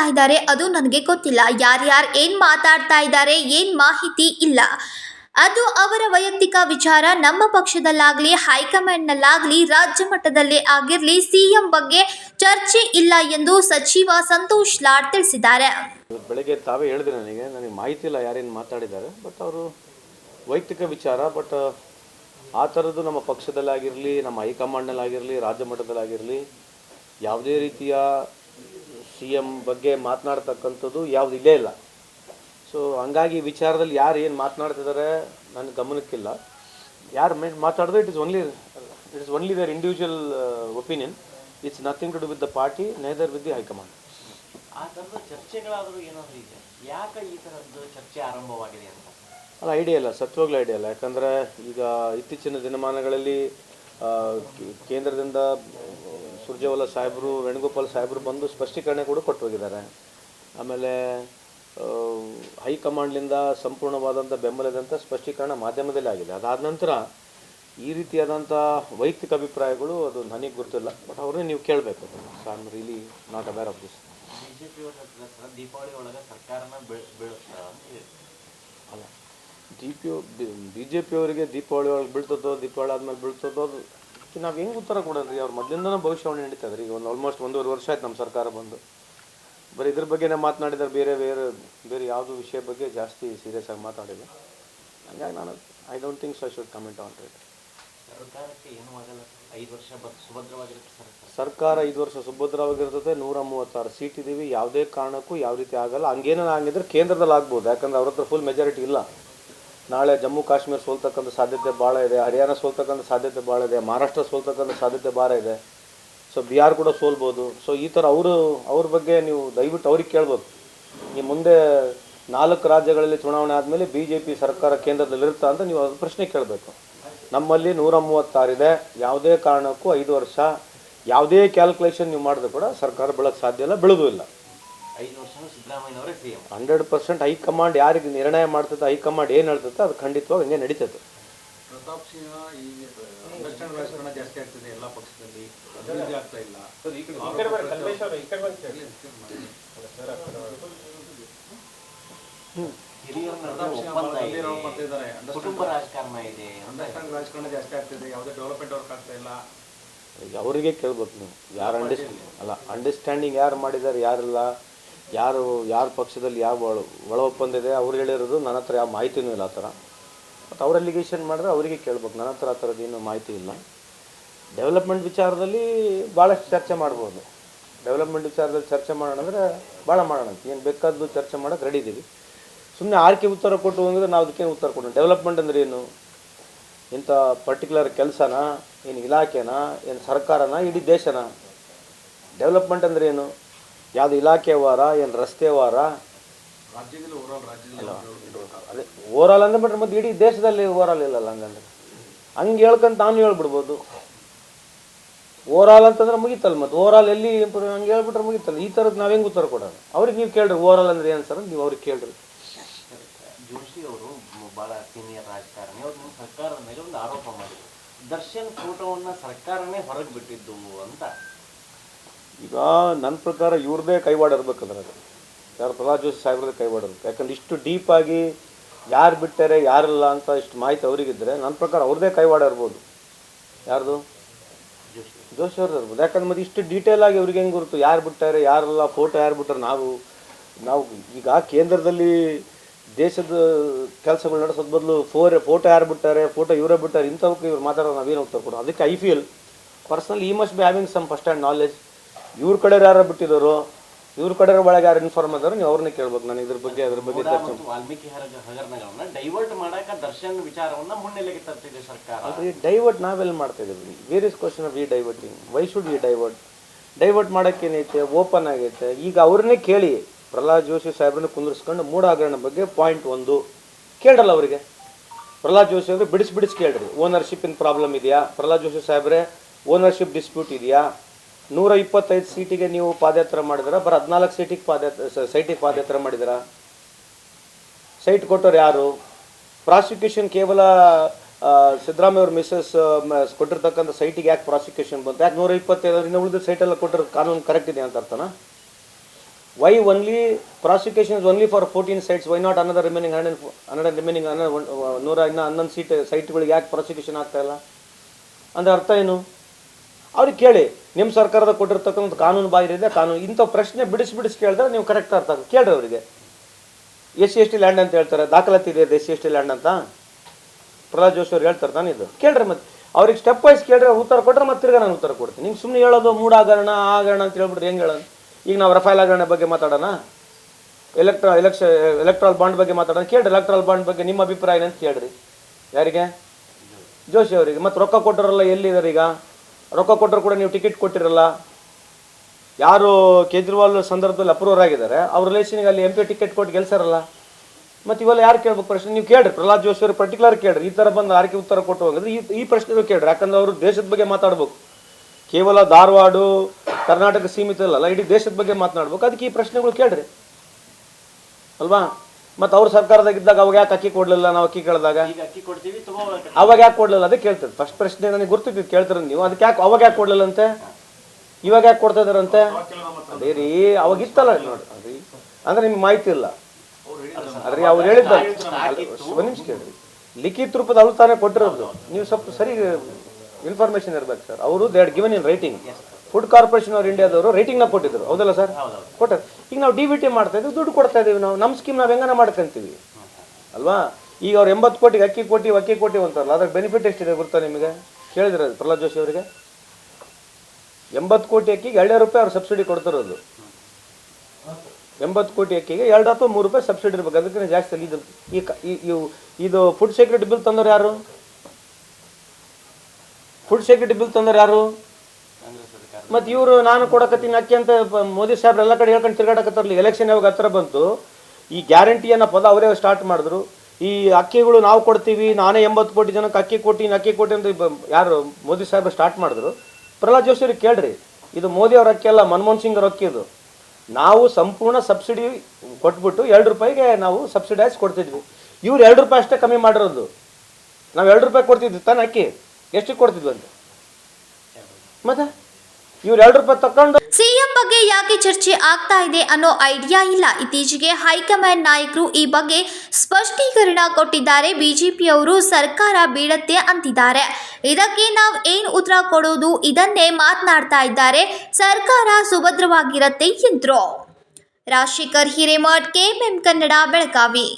ಮಾತಾಡ್ತಾ ಇದ್ದಾರೆ ಅದು ನನಗೆ ಗೊತ್ತಿಲ್ಲ. ಯಾರ್ಯಾರು ಏನು ಮಾತಾಡ್ತಾ ಇದ್ದಾರೆ, ಏನು ಮಾಹಿತಿ ಇಲ್ಲ. ಅದು ಅವರ ವೈಯಕ್ತಿಕ ವಿಚಾರ. ನಮ್ಮ ಪಕ್ಷದಲ್ಲಾಗಲಿ, ಹೈಕಮಾಂಡ್ನಲ್ಲಾಗಲಿ, ರಾಜ್ಯ ಮಟ್ಟದಲ್ಲಿ ಆಗಿರಲಿ, ಸಿಎಂ ಬಗ್ಗೆ ಚರ್ಚೆ ಇಲ್ಲ ಎಂದು ಸಚಿವ ಸಂತೋಷ್ ಲಾಡ್ ತಿಳಿಸಿದ್ದಾರೆ. ಬೆಳಿಗ್ಗೆ ತಾವೇ ಹೇಳಿದೆ ನನಗೆ ನನಗೆ ಮಾಹಿತಿ ಇಲ್ಲ ಯಾರೇನು ಮಾತಾಡಿದ್ದಾರೆ ಬಟ್ ಅವರು ವೈಯಕ್ತಿಕ ವಿಚಾರ ಬಟ್ ಆ ಥರದ್ದು ನಮ್ಮ ಪಕ್ಷದಲ್ಲಾಗಿರಲಿ, ನಮ್ಮ ಹೈಕಮಾಂಡ್ನಲ್ಲಾಗಿರಲಿ, ರಾಜ್ಯ ಮಟ್ಟದಲ್ಲಾಗಿರಲಿ, ಯಾವುದೇ ರೀತಿಯ ಸಿ ಎಂ ಬಗ್ಗೆ ಮಾತನಾಡ್ತಕ್ಕಂಥದ್ದು ಯಾವುದು ಇಲ್ಲೇ ಇಲ್ಲ. ಸೊ ಹಂಗಾಗಿ ವಿಚಾರದಲ್ಲಿ ಯಾರು ಏನು ಮಾತನಾಡ್ತಿದ್ದಾರೆ ನನ್ನ ಗಮನಕ್ಕಿಲ್ಲ. ಯಾರು ಮೇ ಮಾತಾಡಿದ್ರೆ it is only it is only their individual opinion it's nothing to do with the party neither with the high command ಆ ಥರದ ಚರ್ಚೆಗಳಾದರೂ ಏನಾದರೂ ಇದೆ? ಯಾಕೆ ಈ ಥರದ್ದು ಚರ್ಚೆ ಆರಂಭವಾಗಿದೆ ಅಂತ? ಅಲ್ಲ ಐಡಿಯಾ ಇಲ್ಲ ಸತ್ಯವಾಗ್ಲೂ ಐಡಿಯಾ ಇಲ್ಲ. ಯಾಕಂದರೆ ಈಗ ಇತ್ತೀಚಿನ ದಿನಮಾನಗಳಲ್ಲಿ ಕೇಂದ್ರದಿಂದ ಸುರ್ಜೇವಾಲ ಸಾಹೇಬರು ವೇಣುಗೋಪಾಲ್ ಸಾಹೇಬರು ಬಂದು ಸ್ಪಷ್ಟೀಕರಣ ಕೂಡ ಕೊಟ್ಟು ಹೋಗಿದ್ದಾರೆ. ಆಮೇಲೆ ಹೈಕಮಾಂಡ್ನಿಂದ ಹೈಕಮಾಂಡ್ಲಿಂದ ಸಂಪೂರ್ಣವಾದಂಥ ಬೆಂಬಲದಂಥ ಸ್ಪಷ್ಟೀಕರಣ ಮಾಧ್ಯಮದಲ್ಲಿ ಆಗಿದೆ. ಅದಾದ ನಂತರ ಈ ರೀತಿಯಾದಂಥ ವೈಯಕ್ತಿಕ ಅಭಿಪ್ರಾಯಗಳು ಅದು ನನಗೆ ಗೊತ್ತಿಲ್ಲ. ಬಟ್ ಅವ್ರನ್ನೇ ನೀವು ಕೇಳಬೇಕು. So I am really not aware of this B J P sir Deepavali ಒಳಗೆ ಸರ್ಕಾರನ ಅಲ್ಲ. D P B J P ಅವರಿಗೆ ದೀಪಾವಳಿ ಒಳಗೆ ಬೀಳ್ತದೋ ದೀಪಾವಳಿ ಆದ್ಮೇಲೆ ಬೀಳ್ತದೋ ಅದು ನಾವು ಹೆಂಗೆ ಉತ್ತರ ಕೊಡೋದ್ರಿ? ಅವ್ರು ಮೊದಲಿಂದನೂ ಭವಿಷ್ಯವಾಣಿ ನಡೀತಾ ರೀ ಈಗ ಒಂದು ಆಲ್ಮೋಸ್ಟ್ ಒಂದೂವರೆ ವರ್ಷ ಆಯ್ತು ನಮ್ಮ ಸರ್ಕಾರ ಬಂದು. ಬರೀ ಇದ್ರ ಬಗ್ಗೆನೇ ಮಾತನಾಡಿದ್ದಾರೆ ಬೇರೆ ಬೇರೆ ಬೇರೆ ಯಾವುದು ವಿಷಯ ಬಗ್ಗೆ ಜಾಸ್ತಿ ಸೀರಿಯಸ್ ಆಗಿ ಮಾತಾಡಿದೆ ಹಂಗಾಗಿ ನಾನು I don't think so I should comment on ಬದ್ ಸರ್ಕಾರ. ಸರ್ಕಾರ ಐದು ವರ್ಷ ಸುಭದ್ರವಾಗಿರ್ತದೆ. ನೂರ ಮೂವತ್ತಾರು ಸೀಟ್ ಇದ್ದೀವಿ ಯಾವುದೇ ಕಾರಣಕ್ಕೂ ಯಾವ ರೀತಿ ಆಗಲ್ಲ. ಹಂಗೇನೋ ಹಂಗಿದ್ರೆ ಕೇಂದ್ರದಲ್ಲಿ ಆಗ್ಬೋದು. ಯಾಕಂದ್ರೆ ಅವ್ರ ಹತ್ರ ಫುಲ್ ಮೆಜಾರಿಟಿ ಇಲ್ಲ. ನಾಳೆ ಜಮ್ಮು ಕಾಶ್ಮೀರ ಸೋಲ್ತಕ್ಕಂಥ ಸಾಧ್ಯತೆ ಭಾಳ ಇದೆ, ಹರಿಯಾಣ ಸೋಲ್ತಕ್ಕಂಥ ಸಾಧ್ಯತೆ ಭಾಳ ಇದೆ, ಮಹಾರಾಷ್ಟ್ರ ಸೋಲ್ತಕ್ಕಂಥ ಸಾಧ್ಯತೆ ಭಾಳ ಇದೆ. ಸೊ ಬಿಹಾರ್ ಕೂಡ ಸೋಲ್ಬೋದು. ಸೊ ಈ ಥರ ಅವರು, ಅವ್ರ ಬಗ್ಗೆ ನೀವು ದಯವಿಟ್ಟು ಅವ್ರಿಗೆ ಕೇಳ್ಬೋದು. ಈ ಮುಂದೆ ನಾಲ್ಕು ರಾಜ್ಯಗಳಲ್ಲಿ ಚುನಾವಣೆ ಆದಮೇಲೆ ಬಿ ಜೆ ಪಿ ಸರ್ಕಾರ ಕೇಂದ್ರದಲ್ಲಿರುತ್ತಾ ಅಂತ ನೀವು ಅದು ಪ್ರಶ್ನೆ ಕೇಳಬೇಕು. ನಮ್ಮಲ್ಲಿ ನೂರ ಮೂವತ್ತಾರಿದೆ ಯಾವುದೇ ಕಾರಣಕ್ಕೂ ಐದು ವರ್ಷ, ಯಾವುದೇ ಕ್ಯಾಲ್ಕುಲೇಷನ್ ನೀವು ಮಾಡಿದ್ರು ಕೂಡ ಸರ್ಕಾರ ಬೆಳಕ್ಕೆ ಸಾಧ್ಯ ಇಲ್ಲ, ಬೆಳೆದೂ ಇಲ್ಲ. ಐದು ವರ್ಷನೂ ಸಿದ್ದರಾಮಯ್ಯನವರೇ C M. Hundred percent high command ಯಾರಿಗೆ ನಿರ್ಣಯ ಮಾಡ್ತದೆ ಹೈಕಮಾಂಡ್ ಏನು ಹೇಳ್ತದೆ ಅದು ಖಂಡಿತವಾಗಿ ಹಂಗೆ ನಡೀತದೆ. ಪ್ರತಾಪ್ ಸಿಂಹ ಈ ಅಂಡರ್ಸ್ಟ್ಯಾಂಡ್ ರಾಜಕಾರಣ ಜಾಸ್ತಿ ಆಗ್ತಿದೆ ಎಲ್ಲ ಪಕ್ಷದಲ್ಲಿ ಅಭಿವೃದ್ಧಿ ಆಗ್ತಾ ಇಲ್ಲ. ಕುಟುಂಬ ರಾಜಕಾರಣ ಇದೆ ಅಂಡರ್ಸ್ಟ್ಯಾಂಡ್ ರಾಜಕಾರಣ ಜಾಸ್ತಿ ಆಗ್ತಿದೆ ಯಾವುದೇ ಡೆವಲಪ್ಮೆಂಟ್ ವರ್ಕ್ ಆಗ್ತಾ ಇಲ್ಲ. ಈಗ ಅವರಿಗೆ ಕೇಳ್ಬೇಕು ನೀವು. ಯಾರು ಅಲ್ಲ ಅಂಡರ್ಸ್ಟ್ಯಾಂಡಿಂಗ್ ಯಾರು ಮಾಡಿದ್ದಾರೆ ಯಾರಿಲ್ಲ. ಯಾರು, ಯಾರ ಪಕ್ಷದಲ್ಲಿ ಯಾವ ಒಳ ಒಪ್ಪಂದ ಇದೆ, ಅವ್ರು ಹೇಳಿರೋದು ನನ್ನ ಹತ್ರ ಯಾವ ಮಾಹಿತಿನೂ ಇಲ್ಲ ಆ ಥರ. ಮತ್ತು ಅವ್ರು ಅಲಿಗೇಷನ್ ಮಾಡಿದ್ರೆ ಅವರಿಗೆ ಕೇಳ್ಬೇಕು, ನನ್ನ ಹತ್ರ ಆ ಥರದ್ದು ಏನು ಮಾಹಿತಿ ಇಲ್ಲ. ಡೆವಲಪ್ಮೆಂಟ್ ವಿಚಾರದಲ್ಲಿ ಭಾಳಷ್ಟು ಚರ್ಚೆ ಮಾಡ್ಬೋದು. ಡೆವಲಪ್ಮೆಂಟ್ ವಿಚಾರದಲ್ಲಿ ಚರ್ಚೆ ಮಾಡೋಣ ಅಂದರೆ ಭಾಳ ಮಾಡೋಣ ಏನು ಬೇಕಾದ್ದು ಚರ್ಚೆ ಮಾಡೋಕೆ ರೆಡಿ ಇದ್ದೀವಿ ಸುಮ್ಮನೆ ಆರ್ಕೆ ಉತ್ತರ ಕೊಟ್ಟು ಹೋಗಿದ್ರೆ ನಾವು ಅದಕ್ಕೇನು ಉತ್ತರ ಕೊಡೋಣ. ಡೆವಲಪ್ಮೆಂಟ್ ಅಂದರೆ ಏನು? ಇಂಥ ಪರ್ಟಿಕ್ಯುಲರ್ ಕೆಲಸನ? ಏನು ಇಲಾಖೆನ? ಏನು ಸರ್ಕಾರನ? ಇಡೀ ದೇಶನ? ಡೆವಲಪ್ಮೆಂಟ್ ಅಂದರೆ ಏನು? ಯಾವುದು ಇಲಾಖೆ ವಾರ ಏನು ರಸ್ತೆ ವಾರ? ಅದೇ ಓವರಾಲ್ ಅಂದ್ರೆ ಬಿಟ್ರೆ ಮತ್ತೆ ಇಡೀ ದೇಶದಲ್ಲಿ ಓವರಾಲ್ ಇಲ್ಲಲ್ಲ ಹಂಗಂದ್ರೆ. ಹಂಗೆ ಹೇಳ್ಕೊಂತ ನಾನು ಹೇಳ್ಬಿಡ್ಬೋದು. ಓವರಾಲ್ ಅಂತಂದ್ರೆ ಮುಗಿತಲ್ಲ ಮತ್ತು. ಓವರಾಲ್ ಎಲ್ಲಿ ಹಂಗೆ ಹೇಳ್ಬಿಟ್ರೆ ಮುಗಿತಲ್ಲ. ಈ ಥರದ್ದು ನಾವು ಹೆಂಗೆ ಉತ್ತರ ಕೊಡೋಣ ಅವ್ರಿಗೆ ನೀವು ಕೇಳ್ರಿ ಓವರಾಲ್ ಅಂದ್ರೆ ಏನು ಸರ್ ನೀವು ಅವ್ರಿಗೆ ಕೇಳ್ರಿ. ಜೋಶಿ ಅವರು ಬಹಳ ಸೀನಿಯರ್ ರಾಜಕಾರಣಿ. ಅವ್ರು ಸರ್ಕಾರದ ಮೇಲೆ ಒಂದು ಆರೋಪ ಮಾಡಿದ್ರು. ದರ್ಶನ್ ಫೋಟೋವನ್ನು ಸರ್ಕಾರನೇ ಹೊರಗೆ ಬಿಟ್ಟಿದ್ದು ಅಂತ. ಈಗ ನನ್ನ ಪ್ರಕಾರ ಇವ್ರದ್ದೇ ಕೈವಾಡ ಇರ್ಬೇಕು ಅದ್ರಾಗ ಯಾರು ಪ್ರಹ್ಲಾದ್ ಜೋಶಿ ಸಾಹೇಬ್ರದ್ದೇ ಕೈವಾಡ ಇರ್ಬೇಕು. ಯಾಕಂದ್ರೆ ಇಷ್ಟು ಡೀಪಾಗಿ ಯಾರು ಬಿಟ್ಟಾರೆ, ಯಾರಿಲ್ಲ ಅಂತ ಇಷ್ಟು ಮಾಹಿತಿ ಅವರಿಗಿದ್ದರೆ ನನ್ನ ಪ್ರಕಾರ ಅವ್ರದ್ದೇ ಕೈವಾಡ ಇರ್ಬೋದು. ಯಾರ್ದು? ಜೋಶಿ ಅವ್ರದ್ದು ಇರ್ಬೋದು. ಯಾಕಂದ್ರೆ ಮತ್ತೆ ಇಷ್ಟು ಡೀಟೇಲ್ ಆಗಿ ಅವ್ರಿಗೆ ಹೆಂಗೆ ಗೊತ್ತು ಯಾರು ಬಿಟ್ಟಾರೆ, ಯಾರಲ್ಲ ಫೋಟೋ ಯಾರು ಬಿಟ್ಟಾರೆ? ನಾವು ನಾವು ಈಗ ಕೇಂದ್ರದಲ್ಲಿ ದೇಶದ ಕೆಲಸಗಳು ನಡೆಸೋದ್ ಬದಲು ಫೋರ್ ಫೋಟೋ ಯಾರು ಬಿಟ್ಟಾರೆ ಫೋಟೋ ಇವರೇ ಬಿಟ್ಟಾರೆ ಇಂಥವಕ್ಕೆ ಇವ್ರು ಮಾತಾಡೋದು ನಾವೇನು ಹೋಗ್ತಾರೆ ಕೊಡೋದು ಅದಕ್ಕೆ I feel personal he must be having some first hand knowledge ಇವ್ರ ಕಡೆ ಯಾರು ಬಿಟ್ಟಿದ್ದಾರೋ ಇವ್ರ ಕಡೆ ಒಳಗೆ ಯಾರು ಇನ್ಫಾರ್ಮ್ ಇದಾರೋ ನೀವು ಅವ್ರನ್ನೇ ಕೇಳ್ಬೇಕು ನಾನು ಇದ್ರ ಬಗ್ಗೆ ಅದ್ರ ಬಗ್ಗೆ ಚರ್ಚೆ ವಾಲ್ಮೀಕಿ ಹಗರಣಗಳನ್ನ ಡೈವರ್ಟ್ ನಾವೆಲ್ಲಿ ದರ್ಶನ್ ವಿಚಾರವನ್ನ ಮುನ್ನೆಲೆಗೆ ತರ್ತಿದೆ ಸರ್ಕಾರ. ಅಲ್ರಿ ಡೈವರ್ಟ್ ನಾವೆಲ್ಲ ಮಾಡ್ತಾ ಇದ್ದೀವಿ where is question of he diverting why should he divert divert ಮಾಡೋಕ್ಕೇನೈತೆ open ಆಗೈತೆ? ಈಗ ಅವ್ರನ್ನೇ ಕೇಳಿ ಪ್ರಹ್ಲಾದ್ ಜೋಶಿ ಸಾಹೇಬ್ರನ್ನ ಕುಂದಿರ್ಸ್ಕೊಂಡು ಮೂಡ ಹಗರಣ ಬಗ್ಗೆ ಪಾಯಿಂಟ್ ಒಂದು ಕೇಳ್ರಲ್ಲ ಅವರಿಗೆ. ಪ್ರಹ್ಲಾದ್ ಜೋಶಿ ಅವರು ಬಿಡಿಸಿ ಬಿಡಿಸಿ ಕೇಳ್ರಿ. ಓನರ್ಶಿಪ್ಪಿನ ಪ್ರಾಬ್ಲಮ್ ಇದೆಯಾ? ಪ್ರಹ್ಲಾದ್ ಜೋಶಿ ಸಾಹೇಬ್ರೆ ಓನರ್ಶಿಪ್ ಡಿಸ್ಪ್ಯೂಟ್ ಇದೆಯಾ? ನೂರ ಇಪ್ಪತ್ತೈದು ಸೀಟಿಗೆ ನೀವು ಪಾದಯಾತ್ರೆ ಮಾಡಿದ್ರ? ಬರ ಹದಿನಾಲ್ಕು ಸೀಟಿಗೆ ಪಾದಯಾತ್ರೆ ಸೈಟಿಗೆ ಪಾದಯಾತ್ರೆ ಮಾಡಿದ್ರ? ಸೈಟ್ ಕೊಟ್ಟವ್ರು ಯಾರು? ಪ್ರಾಸಿಕ್ಯೂಷನ್ ಕೇವಲ ಸಿದ್ದರಾಮಯ್ಯ ಅವ್ರ ಮಿಸ್ಸಸ್ ಕೊಟ್ಟಿರ್ತಕ್ಕಂಥ ಸೈಟಿಗೆ ಯಾಕೆ ಪ್ರಾಸಿಕ್ಯೂಷನ್ ಬಂತು? ಯಾಕೆ ನೂರ ಇನ್ನು ಉಳಿದ ಸೈಟೆಲ್ಲ ಕೊಟ್ಟಿರೋ ಕಾನೂನು ಕರೆಕ್ಟ್ ಇದೆ ಅಂತ ಅರ್ಥನಾ? Why only prosecution is only for fourteen sites why not another remaining hundred hundred remaining ನೂರ ಇನ್ನೂ ಹನ್ನೊಂದು ಸೀಟ್, ಸೈಟ್ಗಳಿಗೆ ಯಾಕೆ ಪ್ರಾಸಿಕ್ಯೂಷನ್ ಆಗ್ತಾ ಇಲ್ಲ? ಅಂದರೆ ಅರ್ಥ ಏನು? ಅವ್ರಿಗೆ ಕೇಳಿ ನಿಮ್ಮ ಸರ್ಕಾರದ ಕೊಟ್ಟಿರ್ತಕ್ಕಂಥ ಕಾನೂನು ಬಾಹಿರ ಇದೆ, ಕಾನೂನು ಇಂಥ ಪ್ರಶ್ನೆ ಬಿಡಿಸಿ ಬಿಡಿಸಿ ಕೇಳಿದ್ರೆ ನೀವು ಕರೆಕ್ಟ್ ಅರ್ಥ ಕೇಳ್ರಿ ಅವರಿಗೆ. S C, S T land ಅಂತ ಹೇಳ್ತಾರೆ. ದಾಖಲಾತಿ ಇದೆ ಎಸ್ ಸಿ, ಎಸ್ ಲ್ಯಾಂಡ್ ಅಂತ. ಪ್ರಹ್ಲಾದ್ ಜೋಶಿ ಅವ್ರು ಹೇಳ್ತಾರೆ ನಾನು ಇದು. ಕೇಳ್ರಿ ಮತ್ತೆ. ಅವ್ರಿಗೆ ಸ್ಟೆಪ್ ವೈಸ್ ಕೇಳ್ರಿ, ಅವ್ರು ಉತ್ತರ ಕೊಟ್ಟರೆ ಮತ್ತೆ ತಿರ್ಗಾ ನಾನು ಉತ್ತರ ಕೊಡ್ತೀನಿ. ನಿಮ್ಗೆ ಸುಮ್ಮನೆ ಹೇಳೋದು ಮೂಡಾಗರಣ ಆಗರಣ ಅಂತ ಹೇಳ್ಬಿಟ್ರೆ ಹೆಂಗೆ ಹೇಳೋಣ ಈಗ ನಾವು ರಫೇಲ್ ಹಗರಣ ಬಗ್ಗೆ ಮಾತಾಡೋಣ? ಎಲೆಕ್ಟ್ರಾ ಎಲೆಕ್ಷ ಎಲೆಕ್ಟ್ರಾಲ್ ಬಾಂಡ್ ಬಗ್ಗೆ ಮಾತಾಡೋಣ? ಕೇಳ್ರಿ ಎಲೆಕ್ಟ್ರಾಲ್ ಬಾಂಡ್ ಬಗ್ಗೆ ನಿಮ್ಮ ಅಭಿಪ್ರಾಯ ಏನಂತ ಕೇಳ್ರಿ. ಯಾರಿಗೆ? ಜೋಶಿ ಅವರಿಗೆ. ಮತ್ತೆ ರೊಕ್ಕ ಕೊಟ್ಟರಲ್ಲ ಎಲ್ಲಿದ್ದಾರೆ ಈಗ? ರೊಕ್ಕ ಕೊಟ್ಟರು ಕೂಡ ನೀವು ಟಿಕೆಟ್ ಕೊಟ್ಟಿರಲ್ಲ. ಯಾರು ಕೇಜ್ರಿವಾಲ್ ಸಂದರ್ಭದಲ್ಲಿ ಅಪ್ರೂವರ್ ಆಗಿದ್ದಾರೆ, ಅವ್ರ ರಿಲೇಷನ್ಗೆ ಅಲ್ಲಿ ಎಂ ಟಿಕೆಟ್ ಕೊಟ್ಟು ಗೆಲ್ಸಾರಲ್ಲ ಮತ್ತು ಇವೆಲ್ಲ ಯಾರು ಕೇಳ್ಬೇಕು ಪ್ರಶ್ನೆ? ನೀವು ಕೇಳ್ರಿ, ಪ್ರಹ್ಲಾದ್ ಜೋಶಿ ಅವರು ಪರ್ಟಿಕ್ಯುಲರ್ ಕೇಳ್ರಿ. ಈ ಥರ ಬಂದು ಆರ್ಕೆ ಉತ್ತರ ಕೊಟ್ಟು ಹೋಗಿದ್ರೆ ಈ ಈ ಪ್ರಶ್ನೆಗಳು ಕೇಳ್ರಿ. ಯಾಕಂದ್ರೆ ಅವರು ದೇಶದ ಬಗ್ಗೆ ಮಾತಾಡ್ಬೇಕು. ಕೇವಲ ಧಾರವಾಡ, ಕರ್ನಾಟಕ ಸೀಮಿತ ಅಲ್ಲ, ಇಡೀ ದೇಶದ ಬಗ್ಗೆ ಮಾತನಾಡ್ಬೇಕು. ಅದಕ್ಕೆ ಈ ಪ್ರಶ್ನೆಗಳು ಕೇಳ್ರಿ. ಅಲ್ವಾ? ಮತ್ತು ಅವ್ರ ಸರ್ಕಾರದಾಗಿದ್ದಾಗ ಅವಾಗ ಯಾಕೆ ಅಕ್ಕಿ ಕೊಡಲಿಲ್ಲ ನಾವು ಅಕ್ಕಿ ಕೇಳಿದಾಗ? ಈಗ ಅಕ್ಕಿ ಕೊಡ್ತೀವಿ ತಗೋ ಅವಾಗ ಯಾಕೆ ಕೊಡ್ಲಿಲ್ಲ? ಅದೇ ಕೇಳ್ತಾರೆ ಫಸ್ಟ್ ಪ್ರಶ್ನೆ ನನಗೆ ಗುರ್ತಿದ್ದು ಕೇಳ್ತಿರ ನೀವು. ಅದಕ್ಕೆ ಯಾಕೆ ಅವಾಗ ಯಾಕೆ ಕೊಡ್ಲಿಲ್ಲಂತೆ? ಇವಾಗ ಯಾಕೆ ಕೊಡ್ತಾ ಇದಾರಂತೆ? ಅದೇ ರೀ ಅವಾಗ ಇತ್ತಲ್ಲ ನೋಡಿ. ಅದೇ ಅಂದ್ರೆ ನಿಮ್ಗೆ ಮಾಹಿತಿ ಇಲ್ಲ. ಅದ್ರಿ ಅವ್ರು ಹೇಳಿದ್ದ. ಒಂದು ನಿಮಿಷ ಕೇಳ್ರಿ. ಲಿಖಿತ ರೂಪದ ಅವ್ರು ತಾನೇ ಕೊಟ್ಟಿರೋದು. ನೀವು ಸ್ವಲ್ಪ ಸರಿ ಇನ್ಫಾರ್ಮೇಶನ್ ಇರ್ಬೇಕು ಸರ್. ಅವರು they given in writing food corporation of ಇಂಡಿಯಾದವರು ರೇಟಿಂಗ್ನ ಕೊಟ್ಟಿದ್ರು. ಹೌದಲ್ಲ ಸರ್ ಕೊಟ್ಟರು ಈಗ ನಾವು ಡಿ ಬಿ ಟಿ ಮಾಡ್ತಾ ಇದ್ದೀವಿ ದುಡ್ಡು ಕೊಡ್ತಾ ಇದ್ದೀವಿ ನಾವು. ನಮ್ಮ ಸ್ಕೀಮ್ ನಾವು ಹೆಂಗನ ಮಾಡ್ಕೊಂತೀವಿ? ಅಲ್ವಾ? ಈಗ ಅವ್ರು ಎಂಬತ್ತು ಕೋಟಿಗೆ ಅಕ್ಕಿ ಕೋಟಿ ಅಕ್ಕಿ ಕೋಟಿ ಅಂತಾರಲ್ಲ ಅದ್ರ ಬೆನಿಫಿಟ್ ಎಷ್ಟಿದೆ ಗೊತ್ತಾ ನಿಮಗೆ? ಕೇಳಿದ್ರೆ ಪ್ರಹ್ಲಾದ್ ಜೋಶಿ ಅವರಿಗೆ? ಎಂಬತ್ತು ಕೋಟಿ ಅಕ್ಕಿಗೆ ಎರಡೇ ರೂಪಾಯಿ ಅವ್ರು ಸಬ್ಸಿಡಿ ಕೊಡ್ತಿರೋದು. ಎಂಬತ್ತು ಕೋಟಿ ಅಕ್ಕಿಗೆ ಎರಡು ಅಥವಾ ಮೂರು ರೂಪಾಯಿ ಸಬ್ಸಿಡಿ ಇರಬೇಕು. ಅದಕ್ಕೆ ಜಾಸ್ತಿ ಅಲ್ಲ ಇದು. ಈ ಇದು ಫುಡ್ ಸೆಕ್ಯೂರಿಟಿ ಬಿಲ್ ತಂದವರು ಯಾರು? ಫುಡ್ ಸೆಕ್ಯೂರಿಟಿ ಬಿಲ್ ತಂದವರು ಯಾರು? ಮತ್ತು ಇವರು ನಾನು ಕೊಡಕತ್ತೀನಿ ಅಕ್ಕಿ ಅಂತ ಮೋದಿ ಸಾಹೇಬ್ರು ಎಲ್ಲ ಕಡೆ ಹೇಳ್ಕೊಂಡು ತಿರ್ಗಾಡಕತ್ತಾರಲ್ಲ ಎಲೆಕ್ಷನ್ ಯಾವಾಗ ಹತ್ರ ಬಂತು, ಈ ಗ್ಯಾರಂಟಿ ಅನ್ನೋ ಪದ ಅವರೇ ಸ್ಟಾರ್ಟ್ ಮಾಡಿದ್ರು. ಈ ಅಕ್ಕಿಗಳು ನಾವು ಕೊಡ್ತೀವಿ, ನಾನೇ ಎಂಬತ್ತು ಕೋಟಿ ಜನಕ್ಕೆ ಅಕ್ಕಿ ಕೊಟ್ಟಿನಿ ಅಕ್ಕಿ ಕೊಟ್ಟಿ ಅಂತ ಯಾರು ಮೋದಿ ಸಾಹೇಬ್ರು ಸ್ಟಾರ್ಟ್ ಮಾಡಿದ್ರು. ಪ್ರಹ್ಲಾದ್ ಜೋಶಿ ಅವ್ರಿಗೆ ಕೇಳ್ರಿ, ಇದು ಮೋದಿ ಅವ್ರ ಅಕ್ಕಿ ಅಲ್ಲ, ಮನಮೋಹನ್ ಸಿಂಗ್ ಅವ್ರ ಅಕ್ಕಿ ಇದು. ನಾವು ಸಂಪೂರ್ಣ ಸಬ್ಸಿಡಿ ಕೊಟ್ಬಿಟ್ಟು ಎರಡು ರೂಪಾಯಿಗೆ ನಾವು ಸಬ್ಸಿಡೈಸ್ ಕೊಡ್ತಿದ್ವಿ. ಇವ್ರು ಎರಡು ರೂಪಾಯಿ ಅಷ್ಟೇ ಕಮ್ಮಿ ಮಾಡಿರೋದು. ನಾವು ಎರಡು ರೂಪಾಯಿ ಕೊಡ್ತಿದ್ವಿ ತಾನೆ ಅಕ್ಕಿ? ಎಷ್ಟು ಕೊಡ್ತಿದ್ವಿ ಅಂತ? ಮತ್ತೆ? ಸಿಎಂ ಬಗ್ಗೆ ಯಾಕೆ ಚರ್ಚೆ ಆಗ್ತಾ ಇದೆ ಅನ್ನೋ ಐಡಿಯಾ ಇಲ್ಲ. ಇತ್ತೀಚೆಗೆ ಹೈಕಮಾಂಡ್ ನಾಯಕರು ಈ ಬಗ್ಗೆ ಸ್ಪಷ್ಟೀಕರಣ ಕೊಟ್ಟಿದ್ದಾರೆ. ಬಿಜೆಪಿಯವರು ಸರ್ಕಾರ ಬೀಳತ್ತೆ ಅಂತಿದ್ದಾರೆ. ಇದಕ್ಕೆ ನಾವು ಏನು ಉತ್ತರ ಕೊಡೋದು? ಇದನ್ನೇ ಮಾತನಾಡ್ತಾ ಇದ್ದಾರೆ. ಸರ್ಕಾರ ಸುಭದ್ರವಾಗಿರತ್ತೆ ಎಂದ್ರು. ರಾಜಶೇಖರ್ ಹಿರೇಮಠ್, ಕೆಎಂಎಂ ಕನ್ನಡ, ಬೆಳಗಾವಿ.